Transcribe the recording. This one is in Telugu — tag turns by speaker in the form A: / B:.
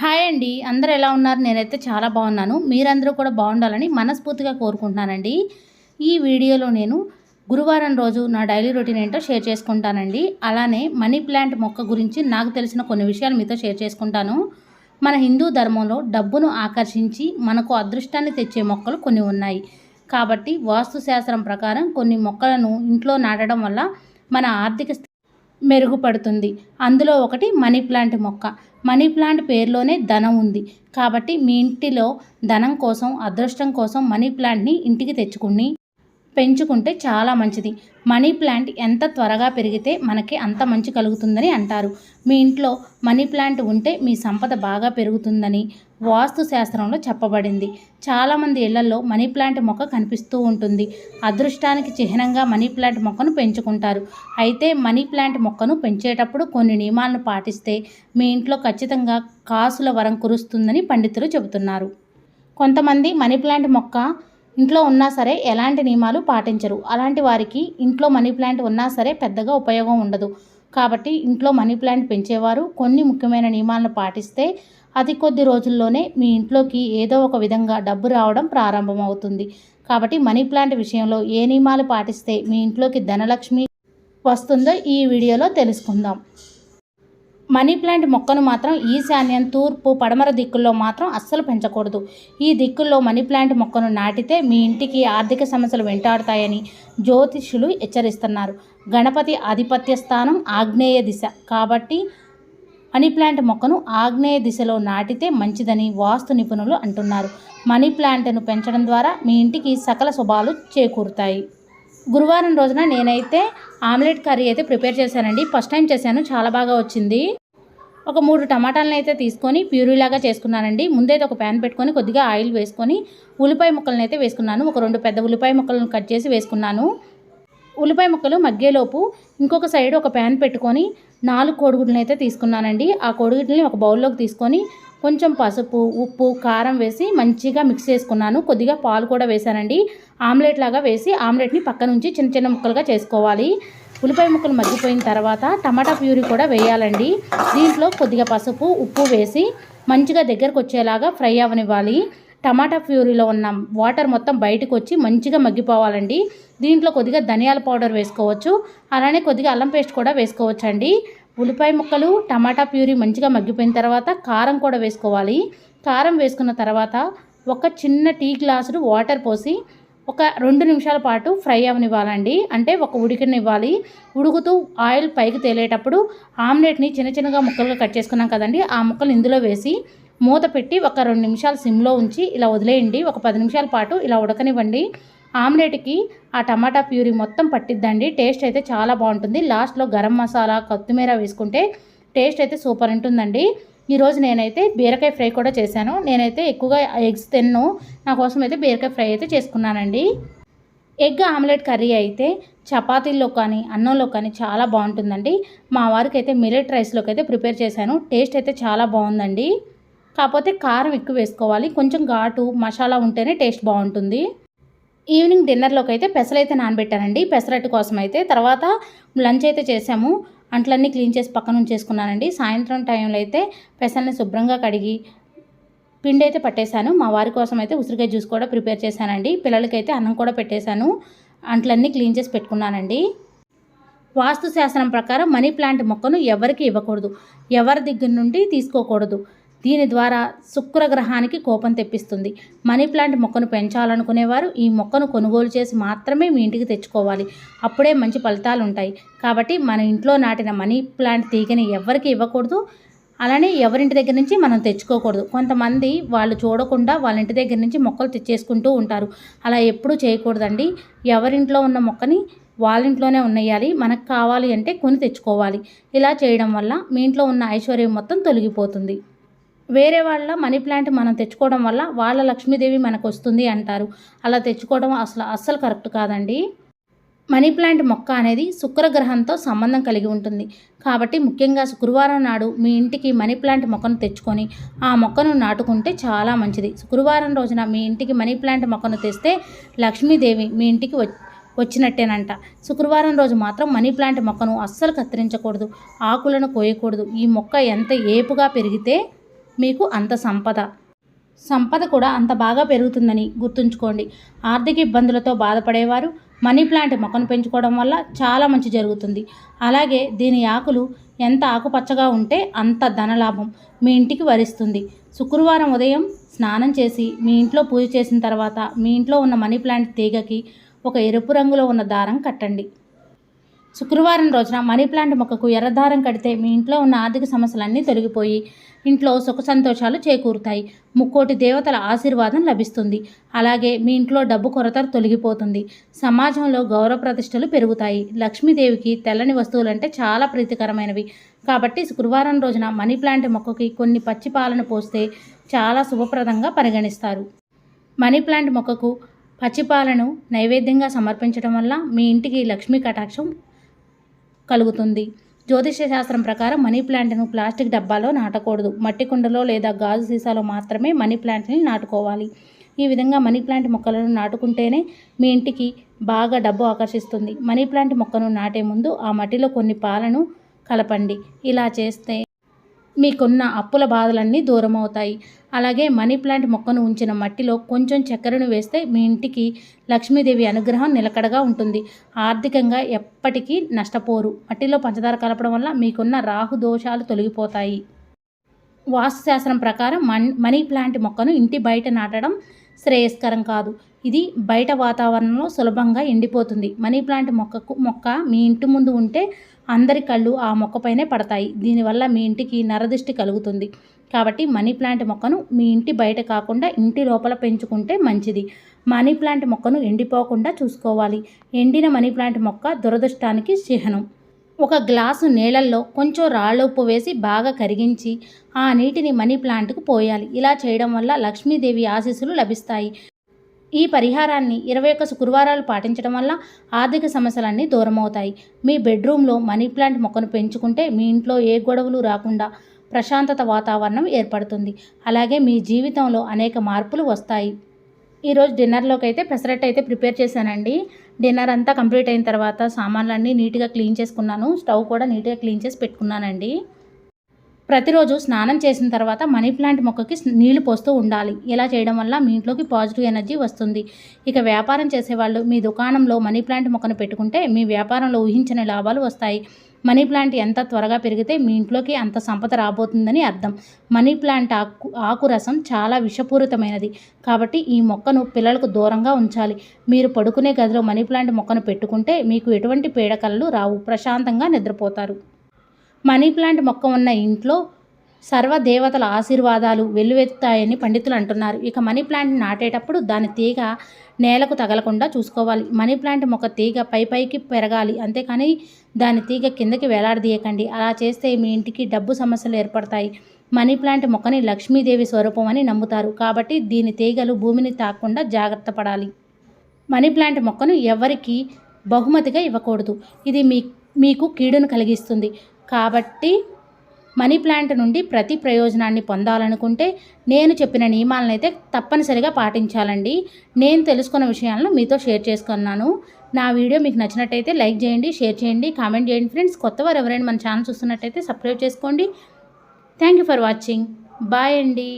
A: హాయ్ అండి. అందరు ఎలా ఉన్నారు? నేనైతే చాలా బాగున్నాను. మీరందరూ కూడా బాగుండాలని మనస్ఫూర్తిగా కోరుకుంటున్నానండి. ఈ వీడియోలో నేను గురువారం రోజు నా డైలీ రొటీన్ ఏంటో షేర్ చేసుకుంటానండి. అలానే మనీ ప్లాంట్ మొక్క గురించి నాకు తెలిసిన కొన్ని విషయాలు మీతో షేర్ చేసుకుంటాను. మన హిందూ ధర్మంలో డబ్బును ఆకర్షించి మనకు అదృష్టాన్ని తెచ్చే మొక్కలు కొన్ని ఉన్నాయి. కాబట్టి వాస్తు శాస్త్రం ప్రకారం కొన్ని మొక్కలను ఇంట్లో నాటడం వల్ల మన ఆర్థిక మెరుగుపడుతుంది. అందులో ఒకటి మనీ ప్లాంట్ మొక్క. మనీ ప్లాంట్ పేరులోనే ధనం ఉంది. కాబట్టి మీ ఇంటిలో ధనం కోసం అదృష్టం కోసం మనీ ప్లాంట్ని ఇంటికి తెచ్చుకుని పెంచుకుంటే చాలా మంచిది. మనీ ప్లాంట్ ఎంత త్వరగా పెరిగితే మనకి అంత మంచి కలుగుతుందని అంటారు. మీ ఇంట్లో మనీ ప్లాంట్ ఉంటే మీ సంపద బాగా పెరుగుతుందని వాస్తు శాస్త్రంలో చెప్పబడింది చాలామంది ఇళ్ళలో మనీ ప్లాంట్ మొక్క కనిపిస్తూ ఉంటుంది. అదృష్టానికి చిహ్నంగా మనీ ప్లాంట్ మొక్కను పెంచుకుంటారు. అయితే మనీ ప్లాంట్ మొక్కను పెంచేటప్పుడు కొన్ని నియమాలను పాటిస్తే మీ ఇంట్లో ఖచ్చితంగా కాసుల వరం కురుస్తుందని పండితులు చెబుతున్నారు. కొంతమంది మనీ ప్లాంట్ మొక్క ఇంట్లో ఉన్నా సరే ఎలాంటి నియమాలు పాటించరు. అలాంటి వారికి ఇంట్లో మనీ ప్లాంట్ ఉన్నా సరే పెద్దగా ఉపయోగం ఉండదు. కాబట్టి ఇంట్లో మనీ ప్లాంట్ పెంచేవారు కొన్ని ముఖ్యమైన నియమాలను పాటిస్తే అతి కొద్ది రోజుల్లోనే మీ ఇంట్లోకి ఏదో ఒక విధంగా డబ్బు రావడం ప్రారంభమవుతుంది. కాబట్టి మనీ ప్లాంట్ విషయంలో ఏ నియమాలు పాటిస్తే మీ ఇంట్లోకి ధనలక్ష్మి వస్తుందో ఈ వీడియోలో తెలుసుకుందాం. మనీ ప్లాంట్ మొక్కను మాత్రం ఈశాన్యం తూర్పు పడమర దిక్కుల్లో మాత్రం అస్సలు పెంచకూడదు. ఈ దిక్కుల్లో మనీ ప్లాంట్ మొక్కను నాటితే మీ ఇంటికి ఆర్థిక సమస్యలు వెంటాడుతాయని జ్యోతిష్యులు హెచ్చరిస్తున్నారు. గణపతి ఆధిపత్య స్థానం ఆగ్నేయ దిశ. కాబట్టి మనీ ప్లాంట్ మొక్కను ఆగ్నేయ దిశలో నాటితే మంచిదని వాస్తు నిపుణులు అంటున్నారు. మనీ ప్లాంట్ను పెంచడం ద్వారా మీ ఇంటికి సకల శుభాలు చేకూరుతాయి. గురువారం రోజున నేనైతే ఆమ్లెట్ కర్రీ అయితే ప్రిపేర్ చేశానండి. ఫస్ట్ టైం చేశాను. చాలా బాగా వచ్చింది. ఒక మూడు టమాటాలను అయితే తీసుకొని ప్యూరీలాగా చేసుకున్నానండి. ముందైతే ఒక ప్యాన్ పెట్టుకొని కొద్దిగా ఆయిల్ వేసుకొని ఉల్లిపాయ ముక్కలను అయితే వేసుకున్నాను. ఒక రెండు పెద్ద ఉల్లిపాయ ముక్కలను కట్ చేసి వేసుకున్నాను. ఉల్లిపాయ ముక్కలు మగ్గేలోపు ఇంకొక సైడ్ ఒక ప్యాన్ పెట్టుకొని నాలుగు కోడిగుడ్లను అయితే తీసుకున్నానండి. ఆ కోడిగుడ్లని ఒక బౌల్లోకి తీసుకొని కొంచెం పసుపు ఉప్పు కారం వేసి మంచిగా మిక్స్ చేసుకున్నాను. కొద్దిగా పాలు కూడా వేసానండి ఆమ్లెట్ లాగా వేసి ఆమ్లెట్ని పక్క నుంచి చిన్న చిన్న ముక్కలుగా చేసుకోవాలి. ఉల్లిపాయ ముక్కలు మగ్గిపోయిన తర్వాత టమాటా ప్యూరీ కూడా వేయాలండి. దీంట్లో కొద్దిగా పసుపు ఉప్పు వేసి మంచిగా దగ్గరకు వచ్చేలాగా ఫ్రై అవ్వనివ్వాలి. టమాటా ప్యూరీలో ఉన్న వాటర్ మొత్తం బయటకు వచ్చి మంచిగా మగ్గిపోవాలండి. దీంట్లో కొద్దిగా ధనియాల పౌడర్ వేసుకోవచ్చు. అలానే కొద్దిగా అల్లం పేస్ట్ కూడా వేసుకోవచ్చండి. ఉల్లిపాయ ముక్కలు టమాటా ప్యూరీ మంచిగా మగ్గిపోయిన తర్వాత కారం కూడా వేసుకోవాలి. కారం వేసుకున్న తర్వాత ఒక చిన్న టీ గ్లాసుడు వాటర్ పోసి ఒక రెండు నిమిషాల పాటు ఫ్రై అవనివ్వాలండి. అంటే ఒక ఉడికినివ్వాలి ఉడుకుతూ ఆయిల్ పైకి తేలేటప్పుడు ఆమ్లెట్ని చిన్న చిన్నగా ముక్కలుగా కట్ చేసుకున్నాం కదండి. ఆ ముక్కలు ఇందులో వేసి మూత పెట్టి ఒక రెండు నిమిషాలు సిమ్లో ఉంచి ఇలా వదిలేయండి. ఒక పది నిమిషాల పాటు ఇలా ఉడకనివ్వండి. ఆమ్లెట్కి ఆ టమాటా ప్యూరీ మొత్తం పట్టిద్దండి. టేస్ట్ అయితే చాలా బాగుంటుంది. లాస్ట్లో గరం మసాలా కొత్తిమీర వేసుకుంటే టేస్ట్ అయితే సూపర్ ఉంటుందండి. ఈరోజు నేనైతే బీరకాయ ఫ్రై కూడా చేశాను. నేనైతే ఎక్కువగా ఎగ్స్ తిన్ను. నా కోసం అయితే బీరకాయ ఫ్రై అయితే చేసుకున్నానండి. ఎగ్ ఆమ్లెట్ కర్రీ అయితే చపాతీల్లో కానీ అన్నంలో కానీ చాలా బాగుంటుందండి. మా వారికి అయితే మిలెట్ రైస్లోకి అయితే ప్రిపేర్ చేశాను. టేస్ట్ అయితే చాలా బాగుందండి. కాకపోతే కారం ఎక్కువ వేసుకోవాలి. కొంచెం ఘాటు మసాలా ఉంటేనే టేస్ట్ బాగుంటుంది. ఈవినింగ్ డిన్నర్లోకి అయితే పెసరైతే నానబెట్టానండి. పెసరట్టు కోసం అయితే. తర్వాత లంచ్ అయితే చేసాము. అంట్లన్నీ క్లీన్ చేసి పక్కన ఉంచేసుకున్నానండి. సాయంత్రం టైంలో అయితే పెసల్ని శుభ్రంగా కడిగి పిండి అయితే పట్టేశాను. మా వారి కోసం అయితే ఉసిరికాయ జ్యూస్ కూడా ప్రిపేర్ చేశానండి. పిల్లలకైతే అన్నం కూడా పెట్టేశాను. అంట్లన్నీ క్లీన్ చేసి పెట్టుకున్నానండి. వాస్తు శాసనం ప్రకారం మనీ ప్లాంట్ మొక్కను ఎవరికి ఇవ్వకూడదు. ఎవరి దగ్గర నుండి తీసుకోకూడదు. దీని ద్వారా శుక్రగ్రహానికి కోపం తెప్పిస్తుంది. మనీ ప్లాంట్ మొక్కను పెంచాలనుకునేవారు ఈ మొక్కను కొనుగోలు చేసి మాత్రమే మీ ఇంటికి తెచ్చుకోవాలి. అప్పుడే మంచి ఫలితాలు ఉంటాయి. కాబట్టి మన ఇంట్లో నాటిన మనీ ప్లాంట్ తీగని ఎవరికి ఇవ్వకూడదు. అలానే ఎవరింటి దగ్గర నుంచి మనం తెచ్చుకోకూడదు. కొంతమంది వాళ్ళు చూడకుండా వాళ్ళ ఇంటి దగ్గర నుంచి మొక్కలు తెచ్చేసుకుంటూ ఉంటారు. అలా ఎప్పుడూ చేయకూడదండి. ఎవరింట్లో ఉన్న మొక్కని వాళ్ళ ఇంట్లోనే ఉన్నయ్యాలి. మనకు కావాలి అంటే కొని తెచ్చుకోవాలి. ఇలా చేయడం వల్ల మీ ఇంట్లో ఉన్న ఐశ్వర్యం మొత్తం తొలగిపోతుంది. వేరే వాళ్ళ మనీ ప్లాంట్ మనం తెచ్చుకోవడం వల్ల వాళ్ళ లక్ష్మీదేవి మనకు వస్తుంది అంటారు. అలా తెచ్చుకోవడం అసలు అస్సలు కరెక్ట్ కాదండి. మనీ ప్లాంట్ మొక్క అనేది శుక్రగ్రహంతో సంబంధం కలిగి ఉంటుంది. కాబట్టి ముఖ్యంగా శుక్రవారం నాడు మీ ఇంటికి మనీ ప్లాంట్ మొక్కను తెచ్చుకొని ఆ మొక్కను నాటుకుంటే చాలా మంచిది. శుక్రవారం రోజున మీ ఇంటికి మనీ ప్లాంట్ మొక్కను తెస్తే లక్ష్మీదేవి మీ ఇంటికి వచ్చినట్టేనంట. శుక్రవారం రోజు మాత్రం మనీ ప్లాంట్ మొక్కను అస్సలు కత్తిరించకూడదు. ఆకులను కోయకూడదు. ఈ మొక్క ఎంత ఏపుగా పెరిగితే మీకు అంత సంపద. సంపద కూడా అంత బాగా పెరుగుతుందని గుర్తుంచుకోండి. ఆర్థిక ఇబ్బందులతో బాధపడేవారు మనీ ప్లాంట్ మొక్కను పెంచుకోవడం వల్ల చాలా మంచి జరుగుతుంది. అలాగే దీని ఆకులు ఎంత ఆకుపచ్చగా ఉంటే అంత ధనలాభం మీ ఇంటికి వరిస్తుంది. శుక్రవారం ఉదయం స్నానం చేసి మీ ఇంట్లో పూజ చేసిన తర్వాత మీ ఇంట్లో ఉన్న మనీ ప్లాంట్ తీగకి ఒక ఎరుపు రంగులో ఉన్న దారం కట్టండి. శుక్రవారం రోజున మనీ ప్లాంట్ మొక్కకు ఎర్రదారం కడితే మీ ఇంట్లో ఉన్న ఆర్థిక సమస్యలన్నీ తొలగిపోయి ఇంట్లో సుఖ సంతోషాలు చేకూరుతాయి. ముక్కోటి దేవతల ఆశీర్వాదం లభిస్తుంది. అలాగే మీ ఇంట్లో డబ్బు కొరత తొలగిపోతుంది. సమాజంలో గౌరవ ప్రతిష్టలు పెరుగుతాయి. లక్ష్మీదేవికి తెల్లని వస్తువులంటే చాలా ప్రీతికరమైనవి. కాబట్టి శుక్రవారం రోజున మనీ ప్లాంట్ మొక్కకి కొన్ని పచ్చి పాలను పోస్తే చాలా శుభప్రదంగా పరిగణిస్తారు. మనీ ప్లాంట్ మొక్కకు పచ్చిపాలను నైవేద్యంగా సమర్పించడం వల్ల మీ ఇంటికి లక్ష్మీ కటాక్షం కలుగుతుంది. జ్యోతిష్య శాస్త్రం ప్రకారం మనీ ప్లాంట్ను ప్లాస్టిక్ డబ్బాలో నాటకూడదు. మట్టి కుండలో లేదా గాజు సీసాలో మాత్రమే మనీ ప్లాంట్ని నాటుకోవాలి. ఈ విధంగా మనీ ప్లాంట్ మొక్కలను నాటుకుంటేనే మీ ఇంటికి బాగా డబ్బు ఆకర్షిస్తుంది. మనీ ప్లాంట్ మొక్కను నాటే ముందు ఆ మట్టిలో కొన్ని పాలను కలపండి. ఇలా చేస్తే మీకున్న అప్పుల బాధలన్నీ దూరం అవుతాయి అలాగే మనీ ప్లాంట్ మొక్కను ఉంచిన మట్టిలో కొంచెం చక్కెరను వేస్తే మీ ఇంటికి లక్ష్మీదేవి అనుగ్రహం నిలకడగా ఉంటుంది. ఆర్థికంగా ఎప్పటికీ నష్టపోరు. మట్టిలో పంచదార కలపడం వల్ల మీకున్న రాహు దోషాలు తొలగిపోతాయి. వాస్తుశాస్త్రం ప్రకారం మన్ మనీ ప్లాంట్ మొక్కను ఇంటి బయట నాటడం శ్రేయస్కరం కాదు. ఇది బయట వాతావరణంలో సులభంగా ఎండిపోతుంది. మనీ ప్లాంట్ మొక్కకు మొక్క మీ ఇంటి ముందు ఉంటే అందరి కళ్ళు ఆ మొక్కపైనే పడతాయి. దీనివల్ల మీ ఇంటికి నరదృష్టి కలుగుతుంది. కాబట్టి మనీ ప్లాంట్ మొక్కను మీ ఇంటి బయట కాకుండా ఇంటి లోపల పెంచుకుంటే మంచిది. మనీ ప్లాంట్ మొక్కను ఎండిపోకుండా చూసుకోవాలి. ఎండిన మనీ ప్లాంట్ మొక్క దురదృష్టానికి చిహ్నం. ఒక గ్లాసు నీళ్ళల్లో కొంచెం రాళ్ళ ఉప్పు వేసి బాగా కరిగించి ఆ నీటిని మనీ ప్లాంట్కు పోయాలి. ఇలా చేయడం వల్ల లక్ష్మీదేవి ఆశీస్సులు లభిస్తాయి. ఈ పరిహారాన్ని ఇరవై ఒక్క శుక్రవారాలు పాటించడం వల్ల ఆర్థిక సమస్యలన్నీ దూరమవుతాయి. మీ బెడ్రూమ్లో మనీ ప్లాంట్ మొక్కను పెంచుకుంటే మీ ఇంట్లో ఏ గొడవలు రాకుండా ప్రశాంతత వాతావరణం ఏర్పడుతుంది. అలాగే మీ జీవితంలో అనేక మార్పులు వస్తాయి. ఈరోజు డిన్నర్లోకి అయితే పెసరట్టు అయితే ప్రిపేర్ చేశానండి. డిన్నర్ అంతా కంప్లీట్ అయిన తర్వాత సామాన్లన్నీ నీట్గా క్లీన్ చేసుకున్నాను. స్టవ్ కూడా నీట్గా క్లీన్ చేసి పెట్టుకున్నానండి. ప్రతిరోజు స్నానం చేసిన తర్వాత మనీ ప్లాంట్ మొక్కకి నీళ్ళు పోస్తూ ఉండాలి. ఇలా చేయడం వల్ల మీ ఇంట్లోకి పాజిటివ్ ఎనర్జీ వస్తుంది. ఇక వ్యాపారం చేసేవాళ్ళు మీ దుకాణంలో మనీ ప్లాంట్ మొక్కను పెట్టుకుంటే మీ వ్యాపారంలో ఊహించని లాభాలు వస్తాయి. మనీ ప్లాంట్ ఎంత త్వరగా పెరిగితే మీ ఇంట్లోకి అంత సంపద రాబోతుందని అర్థం. మనీ ప్లాంట్ ఆకు ఆకు రసం చాలా విషపూరితమైనది. కాబట్టి ఈ మొక్కను పిల్లలకు దూరంగా ఉంచాలి. మీరు పడుకునే గదిలో మనీ ప్లాంట్ మొక్కను పెట్టుకుంటే మీకు ఎటువంటి పీడకలలు రావు. ప్రశాంతంగా నిద్రపోతారు. మనీ ప్లాంట్ మొక్క ఉన్న ఇంట్లో సర్వదేవతల ఆశీర్వాదాలు వెల్లువెత్తుతాయని పండితులు అంటున్నారు. ఇక మనీ ప్లాంట్ నాటేటప్పుడు దాని తీగ నేలకు తగలకుండా చూసుకోవాలి. మనీ ప్లాంట్ మొక్క తీగ పై పైకి పెరగాలి. అంతేకాని దాని తీగ కిందకి వేలాడదీయకండి. అలా చేస్తే మీ ఇంటికి డబ్బు సమస్యలు ఏర్పడతాయి. మనీ ప్లాంట్ మొక్కని లక్ష్మీదేవి స్వరూపం అని నమ్ముతారు. కాబట్టి దీని తీగలు భూమిని తాకుండా జాగ్రత్త పడాలి. మనీ ప్లాంట్ మొక్కను ఎవరికి బహుమతిగా ఇవ్వకూడదు. ఇది మీ మీకు కీడును కలిగిస్తుంది. కాబట్టి మనీ ప్లాంట్ నుండి ప్రతి ప్రయోజనాన్ని పొందాలనుకుంటే నేను చెప్పిన నియమాలను అయితే తప్పనిసరిగా పాటించాలండి. నేను తెలుసుకున్న విషయాలను మీతో షేర్ చేసుకున్నాను. నా వీడియో మీకు నచ్చినట్టయితే లైక్ చేయండి షేర్ చేయండి కామెంట్ చేయండి ఫ్రెండ్స్. కొత్త వారు ఎవరైనా మన ఛానల్ చూస్తున్నట్టయితే సబ్స్క్రైబ్ చేసుకోండి. Thank you for watching. Bye అండి.